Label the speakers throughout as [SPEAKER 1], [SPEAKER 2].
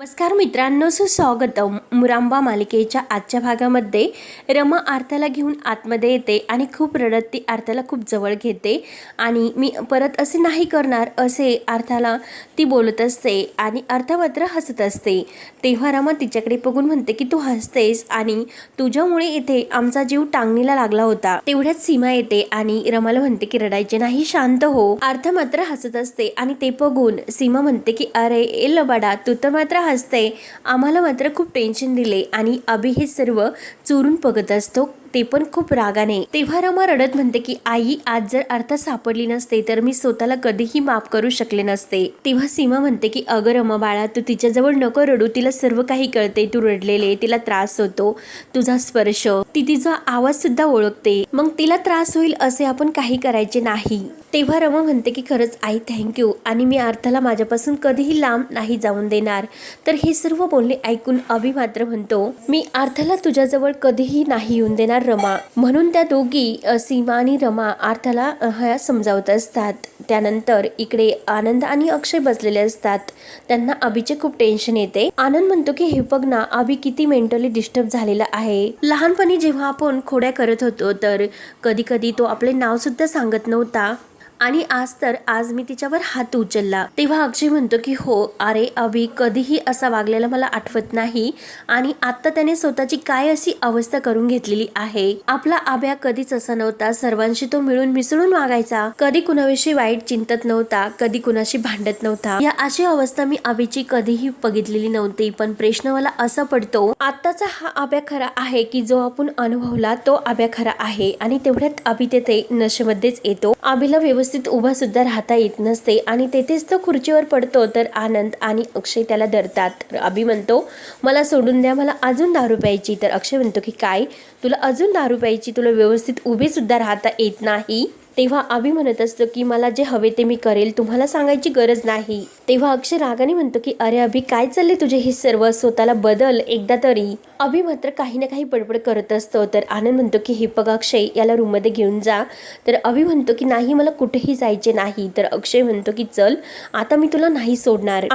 [SPEAKER 1] नमस्कार मित्रांनो सुस्वागतम. मुरांबा मालिकेच्या आजच्या भागामध्ये रमा आर्थाला घेऊन आतमध्ये येते आणि खूप रडत ती आर्थाला खूप जवळ घेते. आणि मी परत असे नाही करणार असे अर्थाला ती बोलत असते आणि अर्थ मात्र हसत असते. तेव्हा रमा तिच्याकडे बघून म्हणते की तू हसतेस आणि तुझ्यामुळे इथे आमचा जीव टांगणीला लागला होता. तेवढ्याच सीमा येते आणि रमाला म्हणते की रडायचे नाही शांत हो. अर्थ मात्र हसत असते आणि ते बघून सीमा म्हणते की अरे ए लबाडा तू तर मात्र हसते आम्हाला मात्र खूप टेन्शन दिले आणि अभि हे सर्व चोरून बघत असतो. ते पण खूप रागाने. तेव्हा रमा रडत म्हणते की आई आज जर अर्थ सापडली नसते तर मी स्वतःला कधीही माफ करू शकले नसते. तेव्हा सीमा म्हणते की अगं रमा बाळा तू तिच्याजवळ नको रडू. तिला सर्व काही कळते. तू रडलेले तिला त्रास होतो. तुझा स्पर्श ती तिचा आवाज सुद्धा ओळखते. मग तिला त्रास होईल असे आपण काही करायचे नाही. तेव्हा रमा म्हणते की खरंच आई थँक्यू आणि मी अर्थाला माझ्यापासून कधीही लांब नाही जाऊन देणार. तर हे सर्व बोलणे ऐकून अभि मात्र म्हणतो मी अर्थाला तुझ्याजवळ कधीही नाही येऊन देणार रमा. म्हणून त्या दोघी सीमा आणि रमा अर्थाला ह्या समजावत असतात. त्यानंतर इकडे आनंद आणि अक्षय बसलेले असतात. त्यांना अभिचे खूप टेन्शन येते. आनंद म्हणतो की हे बघ ना अभि किती मेंटली डिस्टर्ब झालेला आहे. लहानपणी जेव्हा आपण खोड्या करत होतो तर कधी कधी तो आपले नाव सुद्धा सांगत नव्हता. आणि आज तर आज मी तिच्यावर हात उचलला. तेव्हा अक्षय म्हणतो की हो अरे अभि कधीही असा वागलेला मला आठवत नाही आणि आता त्याने स्वतःची काय अशी अवस्था करून घेतलेली आहे? आपला आभ्या कधीच असा नव्हता. सर्वांशी तो मिळून मिसळून वागायचा. कधी कुणाविषयी वाईट चिंतत नव्हता. कधी कुणाशी भांडत नव्हता. या अशी अवस्था मी अभिची कधीही बघितलेली नव्हती. पण प्रश्न मला असा पडतो आत्ताचा हा आभ्या खरा आहे की जो आपण अनुभवला तो आभ्या खरा आहे आणि तेवढ्यात अभि तेथे नशेमध्येच येतो. अभिला व्यवस्थित व्यवस्थित सुद्धा राहता येत नसते आणि तेथेच तो खुर्चीवर पडतो तर आनंद आणि अक्षय त्याला धरतात. तर अभि म्हणतो मला सोडून द्या मला अजून दारू प्यायची तर अक्षय म्हणतो की काय? तुला अजून दारू प्यायची तुला व्यवस्थित उभेसुद्धा राहता येत नाही. तेव्हा आभी म्हणत असतो की मला जे हवे ते मी करेल तुम्हाला सांगायची गरज नाही. तेव्हा अक्षय रागाने म्हणतो की अरे अभि काय चालले तुझे हे सर्व? स्वतःला बदल एकदा तरी. अभि मात्र काही ना काही बडबड करत असतो. तर आनंद म्हणतो की हे बघ अक्षय याला रूममध्ये घेऊन जा. तर अभि म्हणतो की नाही मला कुठेही जायचे नाही. तर अक्षय म्हणतो की चल आता मी तुला नाही सोडणार.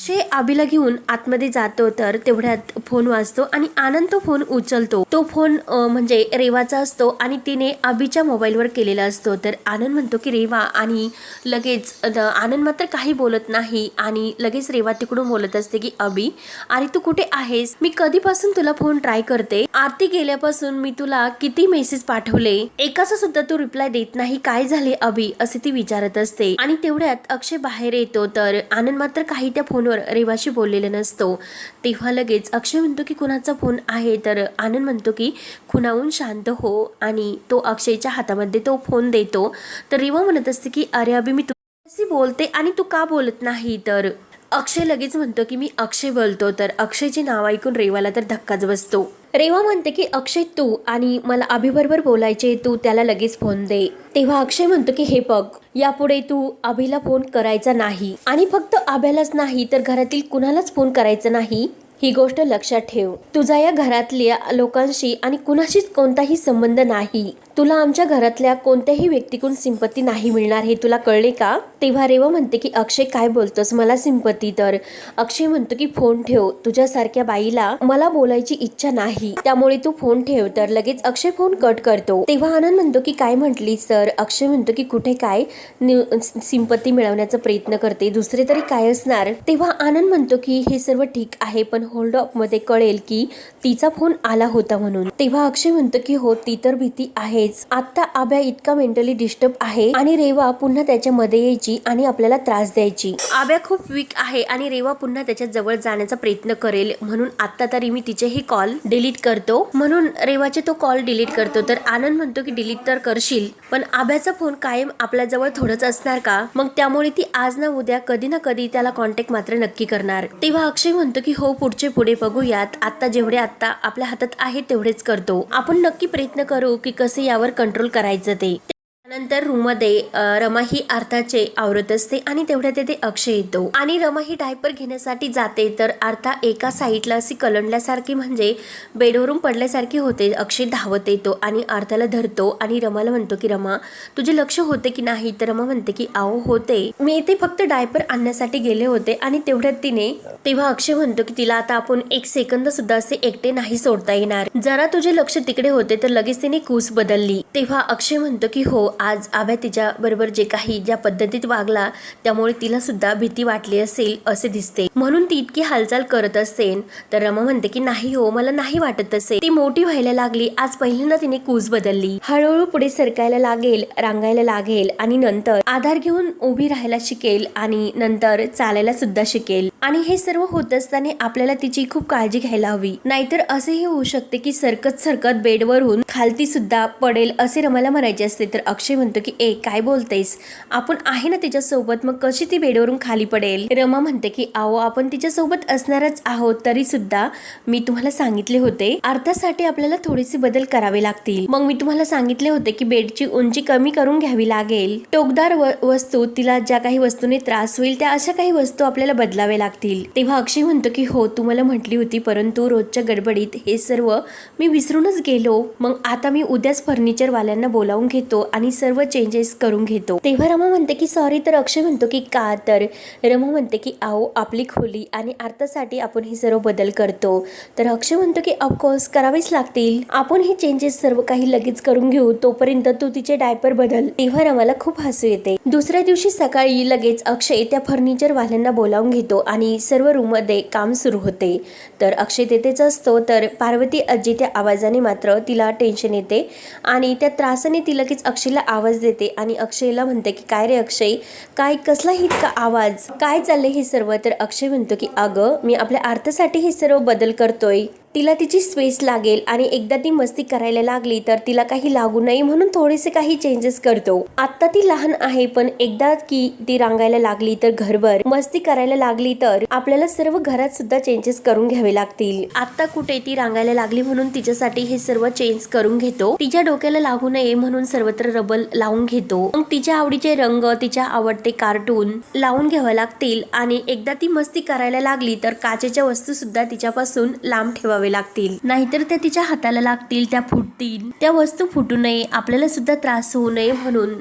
[SPEAKER 1] अक्षय आबीला घेऊन आतमध्ये जातो तर तेवढ्यात फोन वाजतो आणि आनंद तो फोन उचलतो. तो फोन म्हणजे रेवाचा असतो आणि तिने आबीच्या मोबाईलवर केलेला असतो. तर आनंद म्हणतो की रेवा आणि लगेच आनंद मात्र काही बोलत नाही आणि लगेच रेवा तिकडून बोलत असते की अबी अरे तू कुठे आहेस? मी कधीपासून तुला फोन ट्राय करते? आरती गेल्यापासून मी तुला किती मेसेज पाठवले? एकाचा सुद्धा तू रिप्लाय देत नाही. काय झाले अबी? असे ती विचारत असते. आणि तेवढ्यात अक्षय बाहेर येतो तर आनंद मात्र काही त्या फोनवर रेवाशी बोललेला नसतो. तेव्हा लगेच अक्षय म्हणतो की कुणाचा फोन आहे? तर आनंद म्हणतो की खुनाहून शांत हो आणि तो अक्षयच्या हातामध्ये तो फोन देतो. तर रेवा म्हणत असते की अरे अभि मी तुझ्याशी बोलते आणि तू का बोलत नाही? तर अक्षय लगेच म्हणतो की मी अक्षय बोलतो. तर अक्षयचे नाव ऐकून रेवाला तर धक्काच बसतो. रेवा म्हणते की अक्षय तू आणि मला अभिबरोबर बोलायचे तू त्याला लगेच फोन दे. तेव्हा अक्षय म्हणतो की हे बघ यापुढे तू अभिला फोन करायचा नाही आणि फक्त अभ्यालाच नाही तर घरातील कुणालाच फोन करायचा नाही ही गोष्ट लक्षात ठेव. तुझा या घरातल्या लोकांशी आणि कुणाशीच कोणताही संबंध नाही. तुला आमच्या घरातल्या कोणत्याही व्यक्तीकडून सिंपत्ती नाही मिळणार हे तुला कळले का? तेव्हा रेवा म्हणते की अक्षय काय बोलतोस? मला सिंपत्ती तर. अक्षय म्हणतो की फोन ठेव. तुझ्यासारख्या बाईला मला बोलायची इच्छा नाही. त्यामुळे तू फोन ठेव. तर लगेच अक्षय फोन कट करतो. तेव्हा आनंद म्हणतो की काय म्हटली सर? अक्षय म्हणतो की कुठे काय? सिंपत्ती मिळवण्याचा प्रयत्न करते. दुसरे तरी काय असणार? तेव्हा आनंद म्हणतो की हे सर्व ठीक आहे पण होल्ड अपमध्ये कळेल की तिचा फोन आला होता म्हणून. तेव्हा अक्षय म्हणतो की हो ती तर भीती आहे. आहेच. आता आभ्या इतका मेंटली डिस्टर्ब आहे आणि रेवा पुन्हा त्याच्या मध्ये यायची आणि आपल्याला त्रास द्यायची. आभ्या खूप वीक आहे आणि रेवा पुन्हा त्याच्याजवळ जाण्याचा प्रयत्न करेल. म्हणून आता तरी मी तिचेही कॉल डिलीट करतो. म्हणून रेवाचे तो कॉल डिलीट करतो. तर आनंद म्हणतो की डिलीट तर करशील पण आभ्याचा फोन कायम आपल्या जवळ थोडंच असणार का? मग त्यामुळे ती आज ना उद्या कधी ना कधी त्याला कॉन्टॅक्ट मात्र नक्की करणार. तेव्हा अक्षय म्हणतो की हो पुढचे पुढे बघूयात. आता जेवढे आता आपल्या हातात आहे तेवढेच करतो. आपण नक्की प्रयत्न करू की कसे यावर कंट्रोल करायचं ते. नंतर रूममध्ये रमा ही अर्थाचे आवरत असते आणि तेवढ्या तेथे अक्षय येतो. आणि रमा ही डायपर घेण्यासाठी जाते तर अर्था एका साईडला अशी कलंडल्यासारखी म्हणजे बेडवरून पडल्यासारखी होते. अक्षय धावत येतो आणि अर्थाला धरतो आणि रमाला म्हणतो की रमा तुझे लक्ष होते की नाही? तर रमा म्हणते की आओ होते. मी इथे फक्त डायपर आणण्यासाठी गेले होते आणि तेवढ्यात तिने तेव्हा अक्षय म्हणतो की तिला आता आपण एक सेकंद सुद्धा असे एकटे नाही सोडता येणार. जरा तुझे लक्ष तिकडे होते तर लगेच तिने कूस बदलली. तेव्हा अक्षय म्हणतो की हो आज आभ्या तिच्या बरोबर जे काही ज्या पद्धतीत वागला त्यामुळे तिला सुद्धा भीती वाटली असेल असे दिसते. म्हणून ती इतकी हालचाल करत असेल तर रमा म्हणते की नाही हो मला नाही वाटत असे. ती मोठी व्हायला लागली. आज पहिल्यांदा तिने कूस बदलली. हळूहळू पुढे सरकायला लागेल रांगायला लागेल आणि नंतर आधार घेऊन उभी राहायला शिकेल आणि नंतर चालायला सुद्धा शिकेल. आणि हे सर्व होत असताना आपल्याला तिची खूप काळजी घ्यायला हवी. नाहीतर असेही होऊ शकते की सरकत सरकत बेडवरून खालती सुद्धा पडेल असे रमाला म्हणायचे असते. तर अक्षय म्हणतो की ए काय बोलतेस? आपण आहे ना तिच्या सोबत मग कशी ती बेडवरून खाली पडेल? रमा म्हणते की आहो आपण तिच्या सोबत असणारच आहोत तरी सुद्धा मी तुम्हाला सांगितले होते अर्थासाठी आपल्याला थोडेसे बदल करावे लागतील. मग मी तुम्हाला सांगितले होते की बेडची उंची कमी करून घ्यावी लागेल. टोकदार वस्तू तिला ज्या काही वस्तूने त्रास होईल त्या अशा काही वस्तू आपल्याला बदलावे लागतील. तेव्हा अक्षय म्हणतो की हो तू मला म्हटली होती परंतु रोजच्या गडबडीत हे सर्व मी विसरूनच गेलो. मग आता मी उद्याच फर्निचर वाल्यांना बोलावून घेतो आणि सर्व चेंजेस करून घेतो. तेव्हा रमा म्हणते की सॉरी तर अक्षय म्हणतो की का तर? रमा म्हणते की आओ आपली खोली आणि आर्थासाठी आपण हे सर्व बदल करतो. तर अक्षय म्हणतो की ऑफकोर्स करावेच लागतील. आपण हे चेंजेस सर्व काही लगेच करून घेऊ. तोपर्यंत तू तिचे डायपर बदल. तेव्हा रमाला खूप हसू येते. दुसऱ्या दिवशी सकाळी लगेच अक्षय त्या फर्निचर वाल्यांना बोलावून घेतो आणि सर्व रूममध्ये काम सुरू होते. तर अक्षय तेथेच असतो. तर पार्वती आजी त्या आवाजाने मात्र तिला टेन्शन येते आणि त्या त्रासाने ती लगेच अक्षयला आवाज देते आणि अक्षयला म्हणते की काय रे अक्षय? काय कसला इतका आवाज? काय चाललंय हे सर्व? तर अक्षय म्हणतो की अगं मी आपल्या अर्थासाठी हे सर्व बदल करतोय. तिला तिची स्पेस लागेल आणि एकदा ती मस्ती करायला लागली तर तिला काही लागू नये म्हणून थोडेसे काही चेंजेस करतो. आता ती लहान आहे पण एकदा की ती रांगायला लागली तर घरभर मस्ती करायला लागली तर आपल्याला सर्व घरात सुद्धा चेंजेस करून घ्यावे लागतील. आता कुठे ती रांगायला लागली म्हणून तिच्यासाठी हे सर्व चेंज करून घेतो. तिच्या डोक्याला लागू नये म्हणून सर्वत्र रबल लावून घेतो. मग तिच्या आवडीचे रंग तिच्या आवडते कार्टून लावून घ्यावे लागतील आणि एकदा ती मस्ती करायला लागली तर काचेच्या वस्तू सुद्धा तिच्यापासून लांब ठेवावे लागतील. नाहीतर त्या तिच्या हाताला लागतील त्या फुटतील. त्या वस्तू फुटू नये आपल्याला सुद्धा त्रास होऊ नये म्हणून.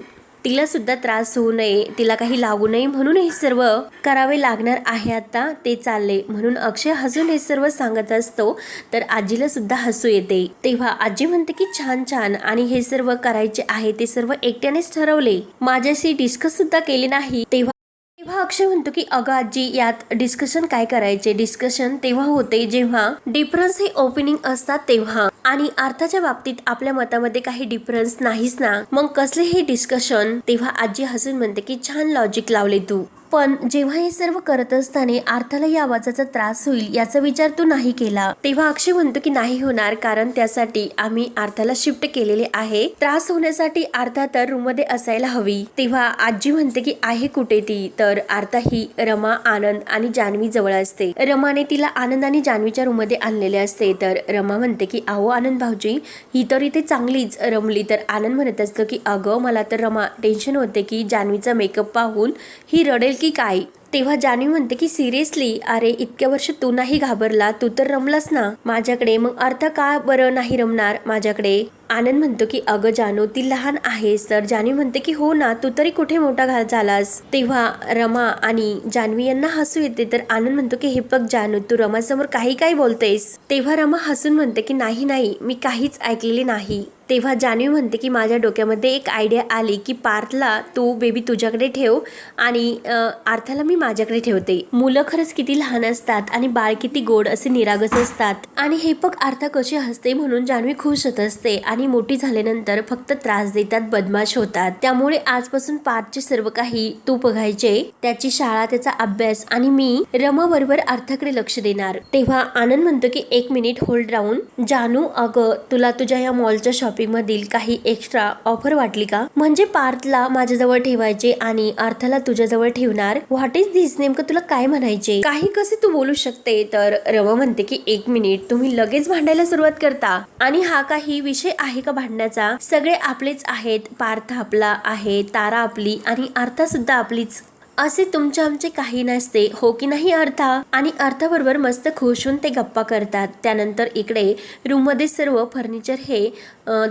[SPEAKER 1] तिला सुद्धा त्रास होऊ नये तिला काही लागू नये म्हणून हे सर्व करावे लागणार आहे आता ते चालले. म्हणून अक्षय हसून हे सर्व सांगत असतो तर आजीला सुद्धा हसू येते. तेव्हा आजी म्हणते की छान छान. आणि हे सर्व करायचे आहे ते सर्व एकट्यानेच ठरवले. माझ्याशी डिस्कस सुद्धा केले नाही. तेव्हा तेव्हा अक्षय म्हणतो की अगं आजी यात डिस्कशन काय करायचे? डिस्कशन तेव्हा होते जेव्हा डिफरन्स हे ओपनिंग असतात तेव्हा. आणि अर्थाच्या बाबतीत आपल्या मतामध्ये काही डिफरन्स नाहीच ना. मग कसले हे डिस्कशन तेव्हा आजी हसून म्हणते की छान लॉजिक लावले तू. पण जेव्हा हे सर्व करत असताना अर्थाला या आवाजाचा त्रास होईल याचा विचार तू नाही केला. तेव्हा अक्षय म्हणतो की नाही होणार कारण त्यासाठी आम्ही अर्थाला शिफ्ट केलेले आहे. त्रास होण्यासाठी अर्था तर रूममध्ये असायला हवी. तेव्हा आजी म्हणते की आहे कुठे ती? तर अर्था ही रमा आनंद आणि जान्हवी जवळ असते. रमाने तिला आनंद आणि जान्हवीच्या रूममध्ये आणलेले असते. तर रमा म्हणते की आहो आनंद भाऊजी ही तर इथे चांगलीच रमली. तर आनंद म्हणत असतो की अगं मला तर रमा टेन्शन होते की जान्हवीचा मेकअप पाहून ही रडेल की काय? तेव्हा जान्हवी म्हणते की सिरियसली? अरे इतक्या वर्ष तू नाही घाबरला. तू तर रमलास ना. माझ्याकडे मग अर्थ का बरं नाही रमणार? माझ्याकडे. आनंद म्हणतो की अगं जानू ती लहान आहेस. तर जान्हवी म्हणते की हो ना तू तरी कुठे मोठा घाल झालास? तेव्हा रमा आणि जान्हवी यांना हसू येते. तर आनंद म्हणतो की हे बघ जानू तू रमासमोर काही काही बोलतेस? तेव्हा रमा हसून म्हणते की नाही नाही. मी काहीच ऐकलेले नाही. तेव्हा जान्हवी म्हणते की माझ्या डोक्यामध्ये एक आयडिया आली की पार्थला तू बेबी तुझ्याकडे ठेव आणि अर्थाला मी माझ्याकडे ठेवते. मुलं खरंच किती लहान असतात आणि बाळ किती गोड असे निरागस असतात. आणि हे बघ आर्था कशी हसते म्हणून जान्हवी खुश होत असते आणि मोठी झाल्यानंतर फक्त त्रास देतात बदमाश होतात. त्यामुळे आजपासून पार्थचे सर्व काही तू बघायचे त्याची शाळा त्याचा अभ्यास आणि मी रमा बरोबर अर्थाकडे लक्ष देणार. तेव्हा आनंद म्हणतो की एक मिनिट होल्ड राहून. जानू अगं तुला तुझ्या या मॉलच्या शॉपिंग शॉपिंग मधील काही एक्स्ट्रा ऑफर वाटली का? म्हणजे पार्थला माझ्याजवळ ठेवायचे आणि अर्थाला तुझ्याजवळ ठेवणार. व्हॉट इज दिस नेमकं तुला काय म्हणायचे काही कसे तू बोलू शकते? तर रमा म्हणते की एक मिनिट तुम्ही लगेच भांडायला सुरुवात करता. आणि हा काही विषय आहे का भांडण्याचा? सगळे आपलेच आहेत. पार्थ आपला आहे तारा आपली आणि आर्था सुद्धा आपलीच. असे तुमचे आमचे काही नसते हो की नाही अर्था? आणि अर्थाबरोबर मस्त खुश होऊन ते गप्पा करतात. त्यानंतर इकडे रूममध्ये सर्व फर्निचर हे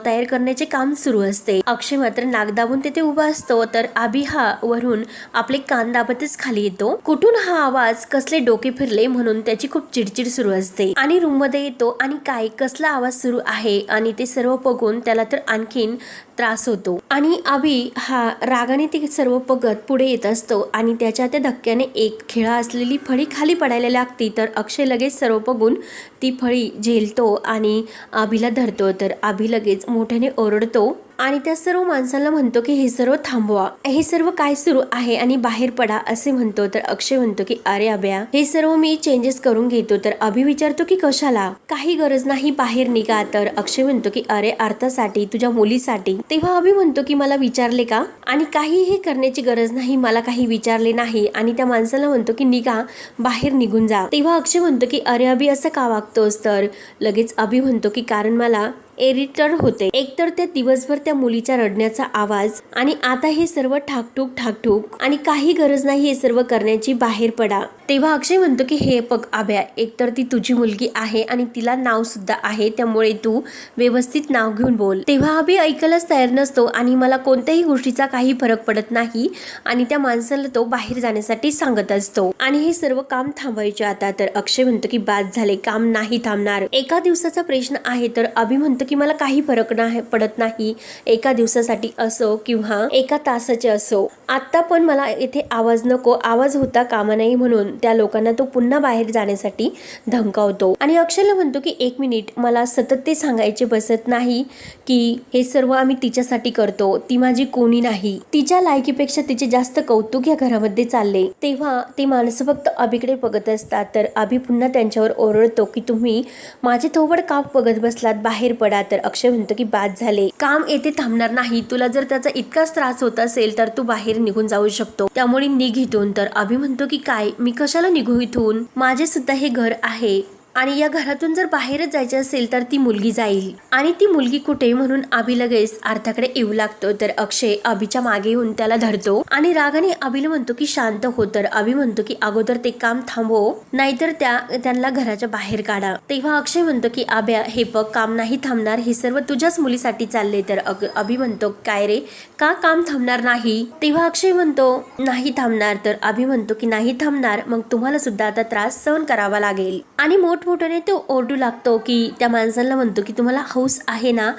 [SPEAKER 1] तयार करण्याचे काम सुरू असते. अक्षय मात्र नागदाबून तिथे उभा असतो. तर आभी हा वरून आपले कान दाबतच खाली येतो. कुठून हा आवाज? कसले डोके फिरले म्हणून त्याची खूप चिडचिड सुरू असते. आणि रूममध्ये येतो आणि काय कसला आवाज सुरू आहे? आणि ते सर्व बघून त्याला तर आणखीन त्रास होतो. आणि अभि हा रागाने ते सर्व बघत पुढे येत असतो. आणि त्याच्या त्या धक्क्याने एक खिळा असलेली फळी खाली पडायला लागती. तर अक्षय लगेच सर्व बघून ती फळी झेलतो आणि आभीला धरतो. तर आभी लगेच मोठ्याने ओरडतो. आणि त्या सर्व माणसांना म्हणतो की हे सर्व थांबवा. हे सर्व काय सुरू आहे आणि बाहेर पडा असे म्हणतो. तर अक्षय म्हणतो की अरे अभ्या हे सर्व मी चेंजेस करून घेतो. तर अभि विचारतो की कशाला? काही गरज नाही बाहेर निघा. तर अक्षय म्हणतो की अरे अर्थासाठी तुझ्या मुलीसाठी. तेव्हा अभि म्हणतो की मला विचारले का? आणि काहीही करण्याची गरज नाही मला काही विचारले नाही. आणि त्या माणसाला म्हणतो की निघा बाहेर निघून जा. तेव्हा अक्षय म्हणतो की अरे अभि असं का वागतोस? तर लगेच अभि म्हणतो की कारण मला एडिटर होते. एकतर त्या दिवसभर त्या मुलीच्या रडण्याचा आवाज आणि आता हे सर्व ठाकठूक ठाकठूक आणि काही गरज नाही हे सर्व करण्याची बाहेर पडा. तेव्हा अक्षय म्हणतो की हे बघ आभ्या एकतर ती तुझी मुलगी आहे आणि तिला नाव सुद्धा आहे त्यामुळे तू व्यवस्थित नाव घेऊन बोल. तेव्हा अभि ऐकायलाच तयार नसतो आणि मला कोणत्याही गोष्टीचा काही फरक पडत नाही आणि त्या माणसाला तो बाहेर जाण्यासाठी सांगत असतो. आणि हे सर्व काम थांबवायचे आता. तर अक्षय म्हणतो की बाद झाले काम नाही थांबणार. एका दिवसाचा प्रश्न आहे तर अभि म्हणतो की मला काही फरक नाही पडत नाही. एका दिवसासाठी असो किंवा एका तासाचे असो. आत्ता पण मला इथे आवाज नको. आवाज होता कामा नाही म्हणून त्या लोकांना तो पुन्हा बाहेर जाण्यासाठी धमकावतो. आणि अक्षयला म्हणतो की एक मिनिट मला सतत ते सांगायचे बसत नाही की हे सर्व आम्ही तिच्यासाठी करतो. ती माझी कोणी नाही. तिच्या लायकीपेक्षा तिचे जास्त कौतुक या घरामध्ये चालले. तेव्हा ते माणसं फक्त अभिकडे बघत असतात. तर अभि पुन्हा त्यांच्यावर ओरडतो की तुम्ही माझे थोबड काप बघत बसलात? बाहेर पडा. तर अक्षय म्हणतो की बाद झाले. काम येथे थांबणार नाही. तुला जर त्याचा इतकाच त्रास होत असेल तर तू बाहेर निघून जाऊ शकतो. त्यामुळे निघ इथून. तर अभि म्हणतो की काय? मी कशाला निघू इथून? माझे सुद्धा हे घर आहे. आणि या घरातून जर बाहेरच जायचं असेल तर ती मुलगी जाईल. आणि ती मुलगी कुठे म्हणून अभि लगेच अर्थाकडे येऊ लागतो. तर अक्षय अभिच्या मागे येऊन त्याला धरतो आणि रागाने अभिला म्हणतो की शांत हो. तर अभि म्हणतो की अगोदर ते काम थांबव नाहीतर त्या त्यांना घराच्या बाहेर काढा. तेव्हा अक्षय म्हणतो की आब्या हे बघ काम नाही थांबणार. हे सर्व तुझ्याच मुलीसाठी चालले तर अग अभि म्हणतो काय रे? का काम थांबणार नाही? तेव्हा अक्षय म्हणतो नाही थांबणार. तर अभि म्हणतो की नाही थांबणार. मग तुम्हाला सुद्धा आता त्रास सहन करावा लागेल. आणि मोठ मोठमोठ्याने तो ओरडू लागतो की त्या माणसाला म्हणतो की तुम्हाला हौस आहे ना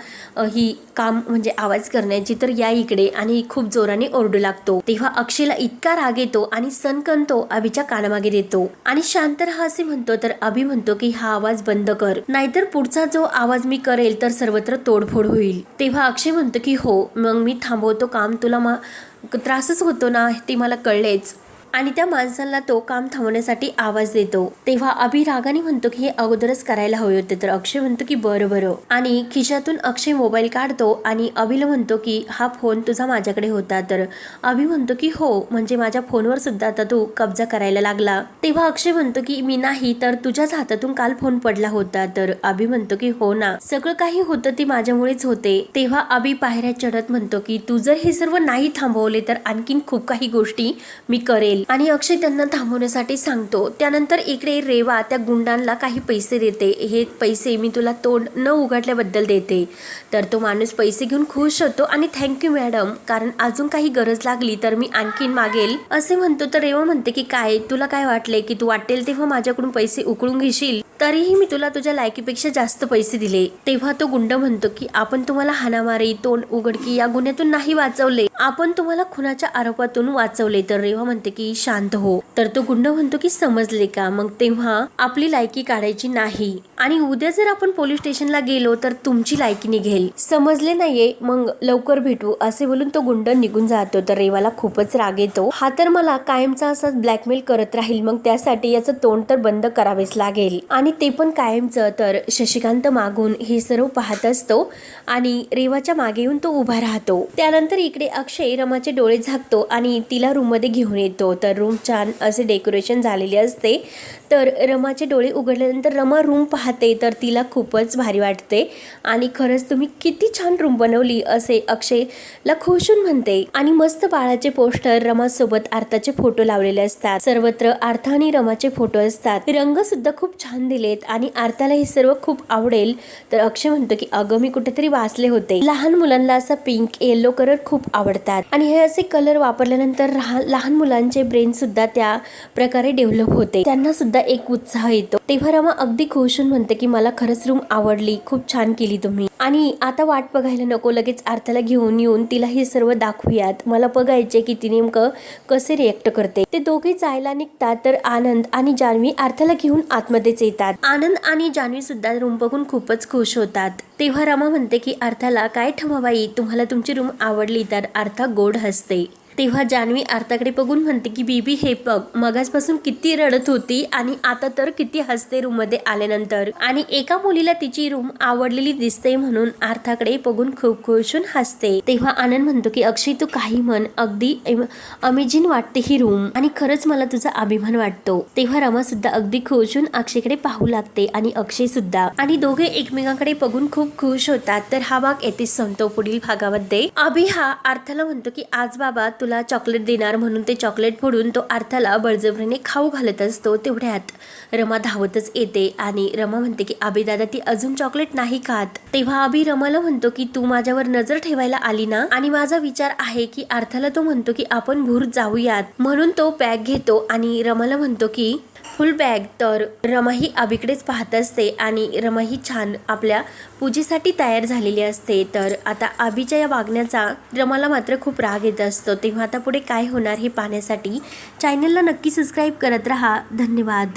[SPEAKER 1] ही काम म्हणजे आवाज करण्याची तर या इकडे. आणि खूप जोराने ओरडू लागतो. तेव्हा अक्षयला इतका राग येतो आणि सनकन तो अभिच्या कानामागे देतो. आणि शांत रहा असे म्हणतो तर अभि म्हणतो की हा आवाज बंद कर. नाहीतर पुढचा जो आवाज मी करेल तर सर्वत्र तोडफोड होईल. तेव्हा अक्षय म्हणतो की हो मग मी थांबवतो काम तुला मा त्रासच होतो ना ते मला कळलेच. आणि त्या माणसाला तो काम थांबवण्यासाठी आवाज देतो. तेव्हा अभि रागाने म्हणतो की हे अगोदरच करायला हवे होते तर अक्षय म्हणतो की बरं बरं. आणि खिशातून अक्षय मोबाईल काढतो आणि अभिला म्हणतो की हा फोन तुझा माझ्याकडे होता. तर अभि म्हणतो की हो म्हणजे माझ्या फोनवर सुद्धा आता तू कब्जा करायला लागला. तेव्हा अक्षय म्हणतो की मी नाही तर तुझ्याच हातातून काल फोन पडला होता. तर अभि म्हणतो की हो ना. सगळं काही होतं ते माझ्यामुळेच होते. तेव्हा अभि पायऱ्या चढत म्हणतो की तू जर हे सर्व नाही थांबवले तर आणखीन खूप काही गोष्टी मी करेल. आणि अक्षय त्यांना थांबवण्यासाठी सांगतो. त्यानंतर इकडे रेवा त्या गुंडांना काही पैसे देते. हे पैसे मी तुला तोंड न उघडल्याबद्दल देते. तर तो माणूस पैसे घेऊन खुश होतो आणि थँक्यू मॅडम कारण अजून काही गरज लागली तर मी आणखीन मागेल. असे म्हणतो तर रेवा म्हणते की काय? तुला काय वाटले की तू वाटेल तेव्हा माझ्याकडून पैसे उकळून घेशील? तरीही मी तुला तुझ्या लायकीपेक्षा जास्त पैसे दिले. तेव्हा तो गुंड म्हणतो की आपण तुम्हाला हाणामारी तोंड उघडकी या गुन्ह्यातून नाही वाचवले. आपण तुम्हाला खुनाच्या आरोपातून वाचवले. तर रेवा म्हणते की की शांत हो. तर तो गुंड म्हणतो की समजले का? मग तेव्हा आपली लायकी काढायची नाही. आणि उद्या जर आपण पोलीस स्टेशनला गेलो तर तुमची लायकी निघेल. समजले नाहीये? मग लवकर भेटू. असे बोलून तो गुंड निघून जातो. तर रेवाला खूपच राग येतो. हा तर मला कायमचा असाच ब्लॅकमेल करत राहील. मग त्यासाठी याचं तोंड तर बंद करावेच लागेल. आणि ते पण कायमचं. तर शशिकांत मागून हे सर्व पाहत असतो. आणि रेवाच्या मागे येऊन तो उभा राहतो. त्यानंतर इकडे अक्षय रमाचे डोळे झाकतो आणि तिला रूममध्ये घेऊन येतो. तर रूम छान असे डेकोरेशन झालेले असते. तर रमाचे डोळे उघडल्यानंतर रमा रूम पाहते तर तिला खूपच भारी वाटते. आणि खरंच तुम्ही किती छान रूम बनवली असे अक्षयला खुशून म्हणते. आणि मस्त बाळाचे पोस्टर रमासोबत आर्थाचे फोटो लावलेले असतात. सर्वत्र आर्था आणि रमाचे फोटो असतात. रंग सुद्धा खूप छान दिलेत आणि आर्थाला हे सर्व खूप आवडेल. तर अक्षय म्हणतो की अगं मी कुठेतरी वाचले होते. लहान मुलांना असा पिंक येलो कलर खूप आवडतात. आणि हे असे कलर वापरल्यानंतर लहान मुलांचे ब्रेन सुद्धा त्या प्रकारे डेव्हलप होते. त्यांना सुद्धा एक उत्साह येतो. तेव्हा रमा अगदी खुश होऊन म्हणते की मला खरंच रूम आवडली. खूप छान केली तुम्ही. आणि आता वाट बघायला नको. लगेच आर्थाला घेऊन येऊन तिला हे सर्व दाखवूयात. मला बघायचे की ती नेमकं कसे रिएक्ट करते. ते दोघे जायला निघतात तर आनंद आणि जान्हवी आर्थाला घेऊन आतमध्येच येतात. आनंद आणि जान्हवी सुद्धा रूम बघून खूपच खुश होतात. तेव्हा रमा म्हणते की अर्थाला काय ठमाबाई तुम्हाला तुमची रूम आवडली तर अर्था गोड हसते. तेव्हा जान्हवी अर्थाकडे बघून म्हणते की बीबी हे बघ मगासपासून किती रडत होती आणि आता तर किती हसते रूममध्ये आल्यानंतर. आणि एका मुलीला तिची रूम आवडलेली दिसते म्हणून आर्थाकडे बघून खूप खुशून हसते. तेव्हा आनंद म्हणतो की अक्षय तू काही म्हण. अगदी अमेजिंग वाटते ही रूम. आणि खरंच मला तुझा अभिमान वाटतो. तेव्हा रमा सुद्धा अगदी खुशून अक्षयकडे पाहू लागते आणि अक्षय सुद्धा. आणि दोघे एकमेकांकडे बघून खूप खुश होतात. तर हा भाग येथे संपतो. पुढील भागामध्ये अभि हा अर्थाला म्हणतो की आज बाबा तुला चॉकलेट देणार म्हणून ते चॉकलेट फोडून तो अर्थाला बळजबरीने खाऊ घालत असतो तेवढ्यात. रमा धावतच येते आणि रमा म्हणते की अभि दादा ती अजून चॉकलेट नाही खात. तेव्हा अभि रमाला म्हणतो की तू माझ्यावर नजर ठेवायला आली ना? आणि माझा विचार आहे की अर्थाला तो म्हणतो की आपण भूर जाऊयात. म्हणून तो बॅग घेतो आणि रमाला म्हणतो की फुल बॅग तर रमाही अभिकडेच पाहत असते आणि रमाही छान आपल्या पूजेसाठी तयार झालेली असते. तर आता अभिच्या या वागण्याचा रमाला मात्र खूप राग येत असतो. तेव्हा आता पुढे काय होणार हे पाहण्यासाठी चॅनलला नक्की सबस्क्राईब करत राहा. धन्यवाद.